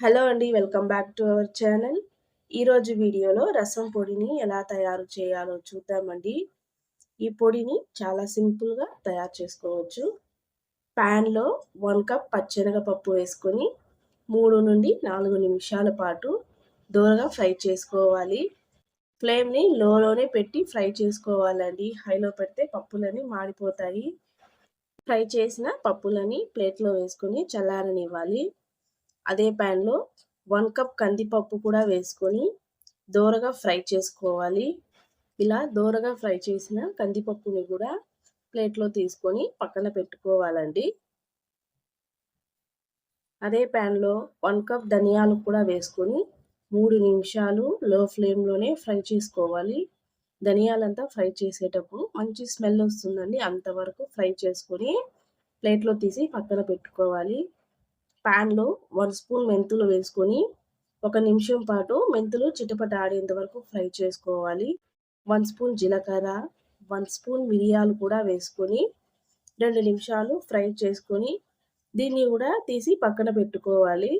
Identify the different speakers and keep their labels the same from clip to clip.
Speaker 1: Hello అండి welcome back to our channel. ఈరోజు వీడియోలో రసం పొడిని ఎలా తయారు చేయాలో చూద్దామండి. ఈ పొడిని చాలా సింపుల్గా తయారు చేసుకోవచ్చు. ప్యాన్లో వన్ కప్ పచ్చెనగపప్పు వేసుకొని మూడు నుండి నాలుగు నిమిషాల పాటు దూరగా ఫ్రై చేసుకోవాలి. ఫ్లేమ్ని లోలోనే పెట్టి ఫ్రై చేసుకోవాలండి. హైలో పెడితే పప్పులని మాడిపోతాయి. ఫ్రై చేసిన పప్పులని ప్లేట్లో వేసుకొని చల్లారనివ్వాలి. అదే ప్యాన్లో వన్ కప్ కందిపప్పు కూడా వేసుకొని దోరగా ఫ్రై చేసుకోవాలి. ఇలా దోరగా ఫ్రై చేసిన కందిపప్పుని కూడా ప్లేట్లో తీసుకొని పక్కన పెట్టుకోవాలండి. అదే ప్యాన్లో వన్ కప్ ధనియాలు కూడా వేసుకొని మూడు నిమిషాలు లో ఫ్లేమ్లోనే ఫ్రై చేసుకోవాలి. ధనియాలంతా ఫ్రై చేసేటప్పుడు మంచి స్మెల్ వస్తుందండి. అంతవరకు ఫ్రై చేసుకొని ప్లేట్లో తీసి పక్కన పెట్టుకోవాలి. ప్యాన్లో వన్ స్పూన్ మెంతులు వేసుకొని ఒక నిమిషం పాటు మెంతులు చిటపట ఆడేంత వరకు ఫ్రై చేసుకోవాలి. వన్ స్పూన్ జీలకర్ర వన్ స్పూన్ మిరియాలు కూడా వేసుకొని రెండు నిమిషాలు ఫ్రై చేసుకొని దీన్ని కూడా తీసి పక్కన పెట్టుకోవాలి.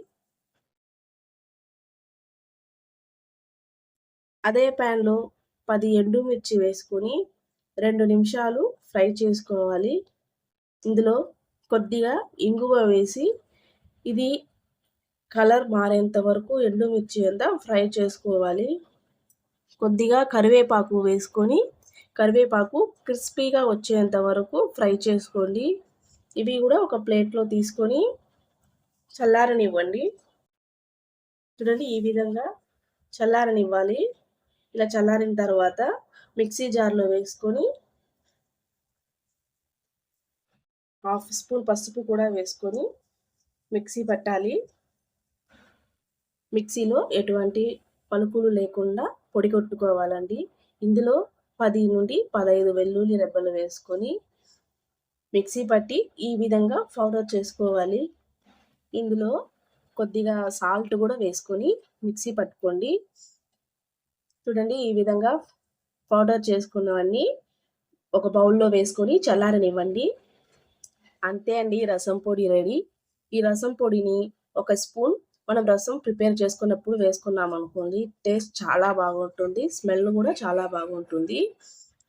Speaker 1: అదే ప్యాన్లో పది ఎండుమిర్చి వేసుకొని రెండు నిమిషాలు ఫ్రై చేసుకోవాలి. ఇందులో కొద్దిగా ఇంగువ వేసి ఇది కలర్ మారేంత వరకు ఎండుమిర్చి అంతా ఫ్రై చేసుకోవాలి. కొద్దిగా కరివేపాకు వేసుకొని కరివేపాకు క్రిస్పీగా వచ్చేంత వరకు ఫ్రై చేసుకోండి. ఇవి కూడా ఒక ప్లేట్లో తీసుకొని చల్లారనివ్వండి. చూడండి ఈ విధంగా చల్లారనివ్వాలి. ఇలా చల్లారిన తర్వాత మిక్సీ జార్లో వేసుకొని హాఫ్ స్పూన్ పసుపు కూడా వేసుకొని మిక్సీ పట్టాలి. మిక్సీలో ఎటువంటి పలుకులు లేకుండా పొడి కొట్టుకోవాలండి. ఇందులో పది నుండి పదహైదు వెల్లుల్లి రెబ్బలు వేసుకొని మిక్సీ పట్టి ఈ విధంగా పౌడర్ చేసుకోవాలి. ఇందులో కొద్దిగా సాల్ట్ కూడా వేసుకొని మిక్సీ పట్టుకోండి. చూడండి ఈ విధంగా పౌడర్ చేసుకున్నవన్నీ ఒక బౌల్లో వేసుకొని చల్లారనివ్వండి. అంతే అండి రసం పొడి రెడీ. ఈ రసం పొడిని ఒక స్పూన్ మనం రసం ప్రిపేర్ చేసుకున్నప్పుడు వేసుకున్నాం అనుకోండి టేస్ట్ చాలా బాగుంటుంది స్మెల్ కూడా చాలా బాగుంటుంది.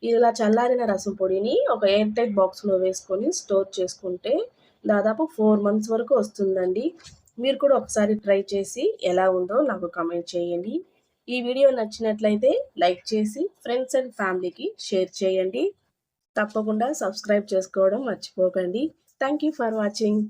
Speaker 1: ఇలా చల్లారిన రసం పొడిని ఒక ఎయిర్ టైట్ బాక్స్లో వేసుకొని స్టోర్ చేసుకుంటే దాదాపు ఫోర్ మంత్స్ వరకు వస్తుందండి. మీరు కూడా ఒకసారి ట్రై చేసి ఎలా ఉందో నాకు కమెంట్ చేయండి. ఈ వీడియో నచ్చినట్లయితే లైక్ చేసి ఫ్రెండ్స్ అండ్ ఫ్యామిలీకి షేర్ చేయండి. తప్పకుండా సబ్స్క్రైబ్ చేసుకోవడం మర్చిపోకండి. Thank you for watching.